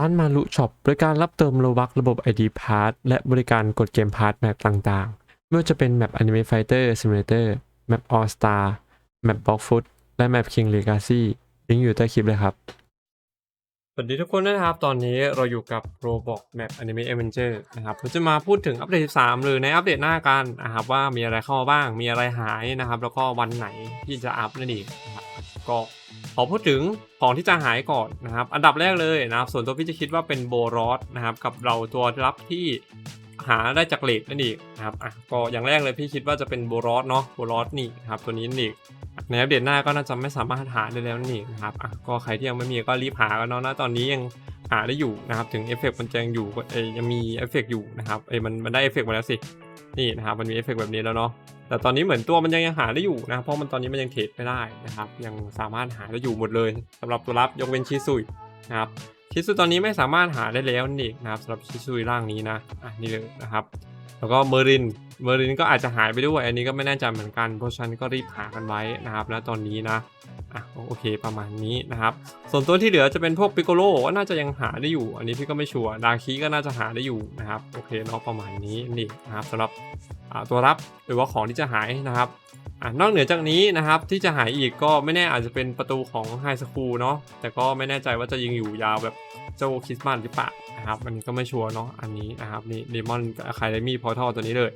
ร้านมารุช็อปบริการรับเติมโลบักระบบ ID p a s s และบริการกดเกมพาร์ทแมปต่างๆ ไม่ว่าจะเป็นแมป Anime Fighter Simulator แมป All Star แมป Block Foot และแมป King Legacy ลิงก์อยู่ใต้คลิปเลยครับ สวัสดีทุกคนนะครับ ตอนนี้เราอยู่กับ Roblox Map Anime Avenger นะครับเราจะมาพูดถึงอัปเดต 13 หรือในอัปเดตหน้ากันนะครับว่ามีอะไรเข้ามาบ้าง มีอะไรหายนะครับ แล้วก็วันไหนที่จะอัพนั่นเองก็ อพูดถึงของที่จะหายก่อนนะครับ อันดับแรกเลยนะครับส่วนตัวพี่จะคิดว่าเป็นโบรอสนะครับกับเราตัวรับที่หาได้จากเลดนั่นเองนะครับอะก็อย่างแรกเลยพี่คิดว่าจะเป็นโบรอสเนาะโบรอสนี่นะครับตัวนี้นั่นเองในอัปเดตหน้าก็น่าจะไม่สามารถหาได้แล้วนั่นะครับอะก็ใครที่ยังไม่มีก็รีบหากันเนาะนะตอนนี้ยังหาได้อยู่นะครับถึงเอฟเฟกต์มันจะยังอยู่ยังมีเอฟเฟกต์อยู่นะครับเอยมันมันได้เอฟเฟกต์มาแล้วสิ นี่นะครับมันมีเอฟเฟกต์แบบนี้แล้วเนาะแต่ตอนนี้เหมือนตัวมันยังยังหาได้อยู่นะครับเพราะมันตอนนี้มันยังเทรดไม่ได้นะครับยังสามารถหาได้อยู่หมดเลยสำหรับตัวรับยกเว้นชิซุยนะครับชิซุยตอนนี้ไม่สามารถหาได้แล้วนั่นะครับสำหรับชิซุยร่างนี้นะอะนี่เลยนะครับ แล้วก็เมอรินเมอรินก็อาจจะหายไปด้วย อันนี้ก็ไม่แน่ใจเหมือนกันเพราะฉันก็รีบหากันไว้นะครับแล้วตอนนี้นะ อะโอเคประมาณนี้นะครับ ส่วนตัวที่เหลือจะเป็นพวกปิโกโลก็น่าจะยังหาได้อยู่ อันนี้พี่ก็ไม่ชัวร์ดาคิก็น่าจะหาได้อยู่นะครับโอเคเนาะประมาณนี้นี่นะครับสำหรับตัวรับหรือว่าของที่จะหายนะครับอ่านอกเหนือจากนี้นะครับที่จะหายอีกก็ไม่แน่อาจจะเป็นประตูของไฮสคูลเนาะแต่ก็ไม่แน่ใจว่าจะยิงอยู่ยาวแบบเจ้าคริสต์มาสหรือเปล่านะครับอันนี้ก็ไม่ชัวร์เนาะอันนี้นะครับนี่เดมอนอะคาเดมี่พอทัลตัวนี้เลย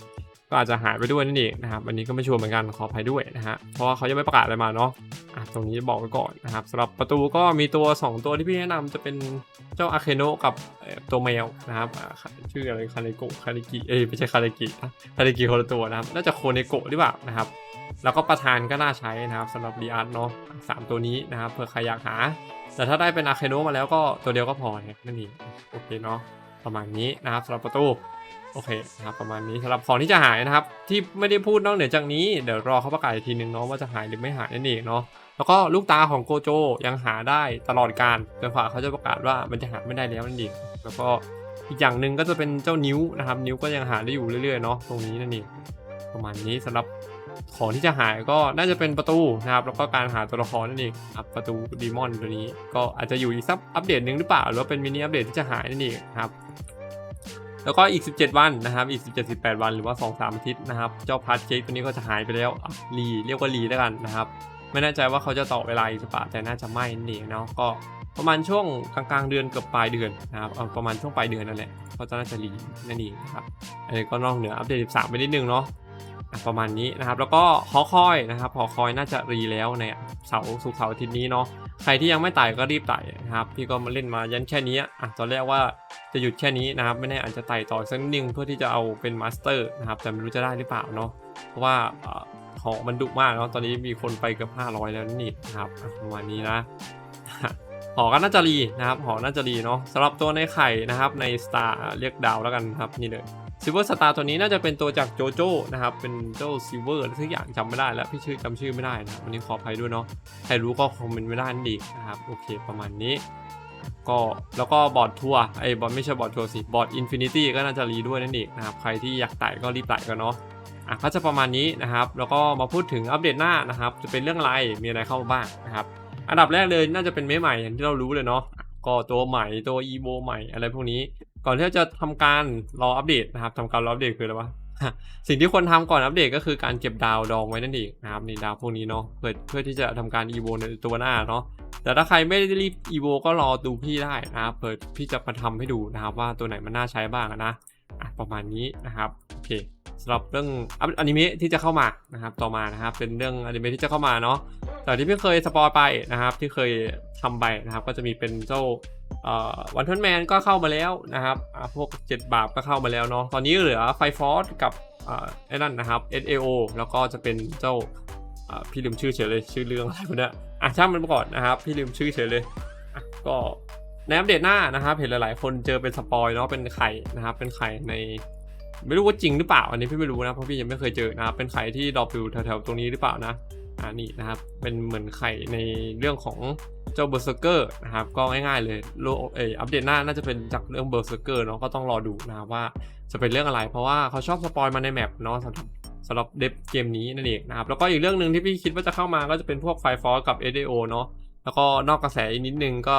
ก็อาจจะหายไปด้วยนั่นเองนะครับอันนี้ก็ไม่ชัวร์เหมือนกันขออภัยด้วยนะฮะเพราะว่าเขายังไม่ประกาศอะไรมาเนาะอะตรงนี้บอกไว้ก่อนนะครับสำหรับประตูก็มีตัว 2 ตัวที่พี่แนะนำจะเป็นเจ้าอาเคโนกับตัวแมวนะครับชื่ออะไรคาเนโกะคาเนกิเอ้ยไม่ใช่คาเนกิคาเนกิคนละตัวนะครับน่าจะโคเนโกะหรือเปล่านะครับแล้วก็ประธานก็น่าใช้นะครับสำหรับรีอาร์ตเนาะสามตัวนี้นะครับเผื่อใครอยากหา แต่ถ้าได้เป็นอาเคโนมาแล้วก็ตัวเดียวก็พอนะครับนั่นเองโอเคเนาะประมาณนี้นะครับสำหรับประตู โอเคนะครับประมาณนี้สำหรับของที่จะหายนะครับ ที่ไม่ได้พูดนอกเหนือจากนี้เดี๋ยวรอเขาประกาศอีกทีนึงเนาะว่าจะหายหรือไม่หายนั่นเองเนาะแล้วก็ลูกตาของโกโจยังหาได้ตลอดการจนกว่าเขาจะประกาศว่ามันจะหาไม่ได้แล้วนั่นเองแล้วก็อีกอย่างหนึ่งก็จะเป็นเจ้านิ้วนะครับ นิ้วก็ยังหาได้อยู่เรื่อยๆเนาะตรงนี้นั่นเองประมาณนี้สำหรับของที่จะหายก็น่าจะเป็นประตูนะครับแล้วก็การหาตัวละครนั่นเองครับประตูดีมอนตัวนี้ ก็อาจจะอยู่อีกสักอัปเดตหนึ่งหรือเปล่าหรือว่าเป็นมินิอัปเดตที่จะหายนั่นเองครับ แล้วก็อีก 17 วันนะครับ อีก 17 18 วันหรือว่า 2-3 อาทิตย์นะครับ เจ้าพาร์ทเค้กตัวนี้ก็จะหายไปแล้วรีเรียกว่ารีแล้วกันนะครับ ไม่แน่ใจว่าเขาจะต่อเวลาอีกหรือเปล่าแต่น่าจะไม่นั่นเองเนาะก็ประมาณช่วงกลางๆเดือนเกือบปลายเดือนนะครับประมาณช่วงปลายเดือนนั่นแหละเขาจะน่าจะรีนั่นเองนะครับอันนี้ก็นอกเหนืออัปเดต 13 ไปนิดนึงเนาะประมาณนี้นะครับ แล้วก็ฮอคอยนะครับฮอคอยน่าจะรีแล้วในเสาร์ศุกเสาร์อาทิตย์นี้เนาะ ใครที่ยังไม่ไต่ก็รีบไต่นะครับพี่ก็มาเล่นมายันแค่นี้อะตอนแรกว่าจะหยุดแค่นี้นะครับ ไม่แน่อาจจะไต่ต่อสักนิดนึงเพื่อที่จะเอาเป็นมาสเตอร์นะครับแต่ไม่รู้จะได้หรือเปล่าเนาะเพราะว่าเอ่อของมันดุมากเนาะตอนนี้มีคนไปเกือบ500 แล้วนี่นะครับประมาณนี้นะหอก็น่าจะรีนะครับหอน่าจะรีเนาะสำหรับตัวในไข่นะครับในสตาร์เรียกดาวแล้วกันครับนี่เลย ซิลเวอร์สตาร์ตัวนี้น่าจะเป็นตัวจากโจโจ้นะครับ เป็นเจ้าซิลเวอร์ทุกอย่างจำไม่ได้แล้ว พี่ชื่อจำชื่อไม่ได้นะวันนี้ขออภัยด้วยเนาะใครรู้ก็คอมเมนต์ไม่ได้นั่นเองนะครับ โอเคประมาณนี้ ก็แล้วก็บอร์ดทัวร์ไอ้บอร์ดไม่ใช่บอร์ดทัวร์สิ บอร์ดอินฟินิตี้ก็น่าจะรีด้วยนั่นเองนะครับ ใครที่อยากไต่ก็รีบไต่กันเนาะอะก็จะประมาณนี้นะครับ แล้วก็มาพูดถึงอัปเดตหน้านะครับ จะเป็นเรื่องอะไรมีอะไรเข้ามาบ้างนะครับ อันดับแรกเลยน่าจะเป็นเมใหม่อย่างที่เรารู้เลยเนาะก็ตัวใหม่ตัว EVO ใหม่อะไรพวกนี้ ก่อนที่จะทำการรออัปเดตนะครับทำการรออัปเดตคืออะไรวะสิ่งที่ควรทำก่อนอัปเดตก็คือการเก็บดาวดองไว้นั่นเองนะครับนี่ดาวพวกนี้เนาะเพื่อเพื่อที่จะทำการ EVO ในตัวหน้าเนาะแต่ถ้าใครไม่ได้รีบ EVO ก็รอดูพี่ได้นะครับเปิดพี่จะมาทำให้ดูนะครับว่าตัวไหนมันน่าใช้บ้างนะประมาณนี้นะครับโอเคสำหรับเรื่องอัพอนิเมะที่จะเข้ามานะครับต่อมานะครับเป็นเรื่องอนิเมะที่จะเข้ามาเนาะแต่ที่พี่เคยสปอยไปนะครับที่เคยทำไปนะครับก็จะมีเป็นเจ้า วันทันแมนก็เข้ามาแล้วนะครับพวก 7 บาปก็เข้ามาแล้วเนาะตอนนี้เหลือไฟฟอร์กับไอ้นั่นนะครับ SAO แล้วก็จะเป็นเจ้าพี่ลืมชื่อเฉยเลยชื่อเรื่องอะไรวะเนี่ยอะช่างมันไปก่อนนะครับ พี่ลืมชื่อเฉยเลยก็ในอัปเดตหน้านะครับ เห็นหลาย ๆ คนเจอเป็นสปอยเนาะเป็นไข่นะครับ เป็นไข่ในไม่รู้ว่าจริงหรือเปล่า อันนี้พี่ไม่รู้นะเพราะพี่ยังไม่เคยเจอนะครับเป็นไข่ที่ดรอปอยู่แถวๆตรงนี้หรือเปล่านะ อ่านี่นะครับ เป็นเหมือนไข่ในเรื่องของเจ้าเบอร์เซอร์เกอร์นะครับ ก็ง่ายๆเลยโลเอออัปเดตหน้าน่าจะเป็นจากเรื่องเบอร์เซอร์เกอร์เนาะก็ต้องรอดูนะครับว่าจะเป็นเรื่องอะไร เพราะว่าเขาชอบสปอยมาในแมปเนาะสำหรับสำหรับเดฟเกมนี้นั่นเองนะครับ แล้วก็อีกเรื่องหนึ่งที่พี่คิดว่าจะเข้ามาก็จะเป็นพวกไฟฟอร์กับ SAO เนาะแล้วก็นอกกระแสอีกนิดนึงก็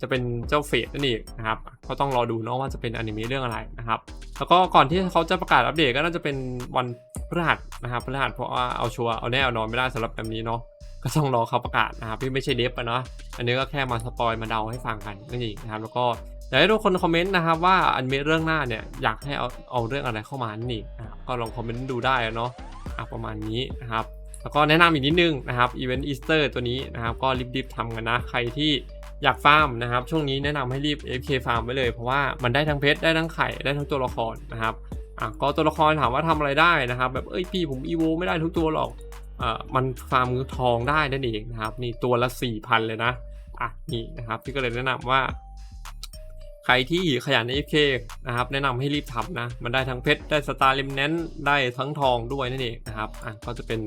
จะเป็นเจ้าเฟสนั่นเองนะครับก็ต้องรอดูเนาะว่าจะเป็นอนิเมะเรื่องอะไรนะครับ แล้วก็ก่อนที่เขาจะประกาศอัปเดตก็น่าจะเป็นวัน พฤหัสนะครับพฤหัสเพราะว่าเอาชัวร์เอาแน่เอานอนไม่ได้สำหรับแบบนี้เนาะก็ต้องรอเขาประกาศนะครับพี่ไม่ใช่เดฟอะเนาะอันนี้ก็แค่มาสปอยมาเดาให้ฟังกันนั่นเองนะครับแล้วก็อยากให้ทุกคนคอมเมนต์นะครับว่าอันเมะเรื่องหน้าเนี่ยอยากให้เอาเอาเรื่องอะไรเข้ามานั่นนะครับก็ลองคอมเมนต์ดูได้เนาะอะประมาณนี้นะครับแล้วก็แนะนำอีกนิดนึงนะครับอีเวนต์อีสเตอร์ตัวนี้นะครับก็รีบๆทำกันนะใครที่อยากฟาร์มนะครับช่วงนี้แนะนำให้รีบ FK ฟาร์มไว้เลยเพราะว่ามันได้ทั้งเพชรได้ทั้งไข่ได้ทั้งตัวละครนะครับ อะก็ตัวละครถามว่าทำอะไรได้นะครับ แบบเอ้ยพี่ผมอีโวไม่ได้ทุกตัวหรอกอ่ามันฟาร์มทองได้นั่นเองนะครับ นี่ตัวละ4,000เลยนะอะนี่นะครับพี่ก็เลยแนะนำว่า ใครที่ขยัน FK นะครับ แนะนำให้รีบทำนะ มันได้ทั้งเพชรได้สตาร์ลิมเนนได้ทั้งทองด้วยนั่นเองนะครับอะก็จะเป็น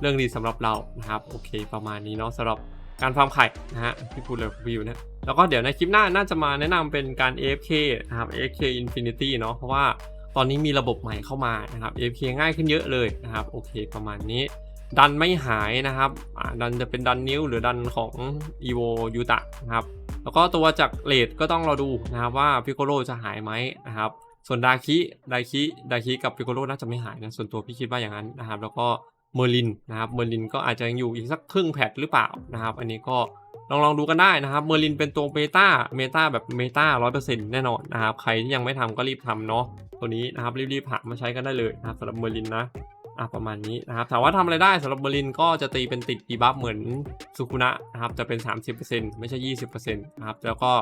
เรื่องดีสำหรับเรานะครับ โอเค ประมาณนี้เนาะสำหรับการฟาร์มไข่นะฮะที่พูดเลยวิวเนี่ยแล้วก็เดี๋ยวในคลิปหน้าน่าจะมาแนะนำเป็นการ AFK นะครับ AFK Infinity เนาะเพราะว่า ตอนนี้มีระบบใหม่เข้ามานะครับ AFK ง่ายขึ้นเยอะเลยนะครับโอเคประมาณนี้ ดันไม่หายนะครับดันจะเป็นดันนิ้วหรือดันของ evo ยูตะนะครับแล้วก็ตัวจากเลดก็ต้องรอดูนะครับว่าพิโกโ o จะหายไหมนะครับส่วนดาคิดาคิดาคิกับพิโกโ o น่าจะไม่หายนะส่วนตัวพี่คิดว่าอย่างนั้นนะครับ แล้วก็เมอร์ลินนะครับเมอร์ลินก็อาจจะยังอยู่อีกสักครึ่งแพทหรือเปล่านะครับ อันนี้ก็ ลองลองดูกันได้นะครับเมอร์ลินเป็นตัวเมตาเมตาแบบเมตาร้อยเปอร์เซ็นต์แน่นอนนะครับใครที่ยังไม่ทำก็รีบทำเนาะตัวนี้นะครับรีบๆหามาใช้กันได้เลยนะครับสำหรับเมอร์ลินนะอะประมาณนี้นะครับถามว่าทำอะไรได้สำหรับเบอร์ลินก็จะตีเป็นติดดีบัฟเหมือนสุคุนะนะครับจะเป็น 30%ไม่ใช่ 20%นะครับแล้วก็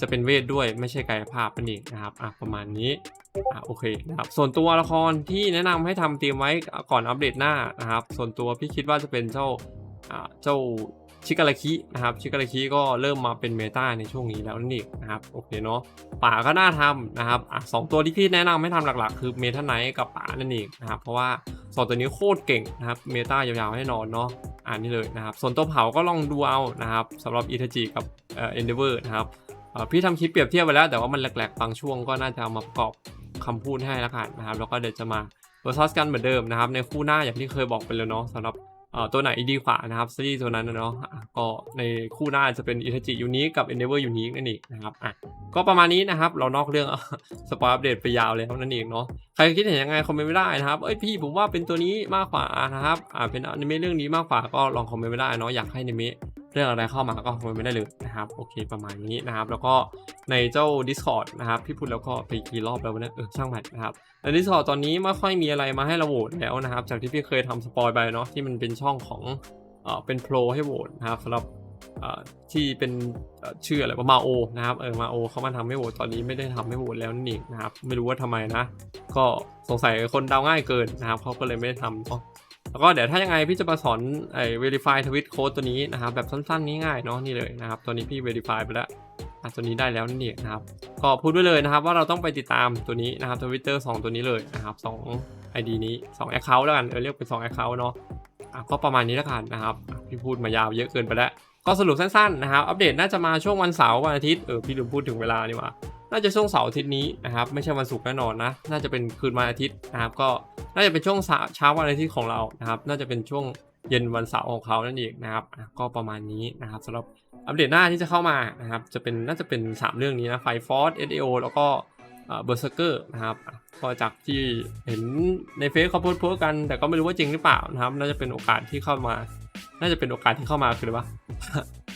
จะเป็นเวทด้วยไม่ใช่กายภาพนั่นเองนะครับอะประมาณนี้อะโอเคนะครับส่วนตัวละครที่แนะนำให้ทำเตรียมไว้ก่อนอัปเดตหน้านะครับส่วนตัวพี่คิดว่าจะเป็นเจ้าอ่าเจ้า ชิกาลาคินะครับชิกาลาคิก็เริ่มมาเป็นเมตาในช่วงนี้แล้วนั่นเองนะครับโอเคเนาะป่าก็น่าทำนะครับอะสองตัวที่พี่แนะนำให้ทำหลักๆ คือเมทัลไนท์กับป่านั่นเองนะครับเพราะว่าสองตัวนี้โคตรเก่งนะครับเมตายาวๆแน่นอนเนาะอ่านนี่เลยนะครับส่วนตัวเผาก็ลองดูเอานะครับสำหรับอิทจิกับเอ่อเอนเดเวอร์นะครับพี่ทำคลิปเปรียบเทียบไปแล้วแต่ว่ามันแหลกๆบางช่วงก็น่าจะเอามาประกอบคำพูดให้ล้วกันนะครับแล้วก็เดี๋ยวจะมาเวอร์ซัสกันเหมือนเดิมนะครับในคู่หน้าอย่างที่เคยบอกไปแล้วเนาะสำหรับ เอ่อตัวไหนดีกว่านะครับซีรีส์ตัวนั้นนะเนาะอะก็ในคู่หน้าจะเป็นอิทาจิยูนิคกับเอนเดเวอร์ยูนิคนั่นเองนะครับอะก็ประมาณนี้นะครับ เรานอกเรื่องสปอยอัปเดตไปยาวเลยนั่นเองเนาะใครคิดเห็นยังไงคอมเมนต์ไม่ได้นะครับเอ้ยพี่ผมว่าเป็นตัวนี้มากกว่านะครับอ่าเป็นอนิเมะเรื่องนี้มากกว่าก็ลองคอมเมนต์ไม่ได้เนาะอยากให้อนิเมะ เรื่องอะไรเข้ามาก็คอมเมนต์ไม่ได้เลยนะครับโอเคประมาณนี้นะครับ แล้วก็ในเจ้า Discord นะครับพี่พูดแล้วก็ไปกี่รอบแล้ววะเนี่ยเออช่างมันนะครับใน Discord ตอนนี้ไม่ค่อยมีอะไรมาให้เราโหวตแล้วนะครับ จากที่พี่เคยทำสปอยไปเนาะที่มันเป็นช่องของเออเป็นโปรให้โหวตนะครับสำหรับที่เป็นชื่ออะไรว่ามาโอนะครับเออมาโอเขามาทำให้โหวตตอนนี้ไม่ได้ทำให้โหวตแล้วนั่นเองนะครับไม่รู้ว่าทำไมนะ ก็สงสัยคนเดาง่ายเกินนะครับเขาก็เลยไม่ได้ทำ แล้วก็เดี๋ยวถ้ายังไงพี่จะมาสอนไอ้ verify tweet code ตัวนี้นะครับแบบสั้นๆง่ายๆเนาะนี่เลยนะครับตัวนี้พี่ verify ไปแล้วอะตัวนี้ได้แล้วนั่นเองนะครับก็พูดไว้เลยนะครับ ว่าเราต้องไปติดตามตัวนี้นะครับ Twitter 2 ตัวนี้เลยนะครับ2 ID นี้2 account แล้วกันเออเรียกเป็น2 account เนาะอะก็ประมาณนี้แล้วกันนะครับพี่พูดมายาวเยอะเกินไปแล้วก็สรุปสั้นๆนะครับ อัปเดตน่าจะมาช่วงวันเสาร์วันอาทิตย์ เออ พี่ลืมพูดถึงเวลานี่ว่า น่าจะช่วงเสาร์อาทิตย์นี้นะครับไม่ใช่วันศุกร์แน่นอนนะ น่าจะเป็นคืนวันอาทิตย์นะครับก็น่าจะเป็นช่วงเช้าวันอาทิตย์ของเรานะครับ น่าจะเป็นช่วงเย็นวันเสาร์ของเขานั่นเองนะครับก็ประมาณนี้นะครับสำหรับอัปเดตหน้าที่จะเข้ามานะครับจะเป็นน่าจะเป็น 3 เรื่องนี้นะไฟฟอร์สเอสโอแล้วก็เบอร์เซอร์เกอร์นะครับอะก็จากที่เห็นในเฟซเขาโพสต์พกัน แต่ก็ไม่รู้ว่าจริงหรือเปล่านะครับ น่าจะเป็นโอกาสที่เข้ามา น่าจะเป็นโอกาสที่เข้ามาคืออะไรวะ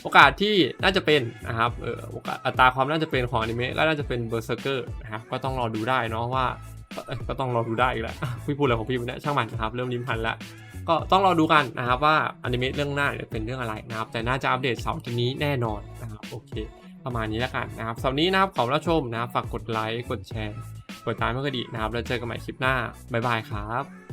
โอกาสที่น่าจะเป็นนะครับเออโอกาสอัตราความน่าจะเป็นของอนิเมะก็น่าจะเป็นเบอร์เซอร์เกอร์นะครับก็ต้องรอดูได้เนาะว่าก็ต้องรอดูได้อีกแล้วพี่พูดอะไรของพี่วันนี้ช่างมันนะครับเริ่มลิ้มพันแล้วก็ต้องรอดูกันนะครับว่าอนิเมะเรื่องหน้าเนี่ยเป็นเรื่องอะไรนะครับแต่น่าจะอัปเดตเสาร์ทีนี้แน่นอนนะครับโอเค ประมาณนี้แล้วกันนะครับสำหรับนี้นะครับขอบรับชมนะครับฝากกดไลค์กดแชร์กดตามเพื่อดีนะครับแล้วเจอกันใหม่คลิปหน้าบ๊ายบายครับ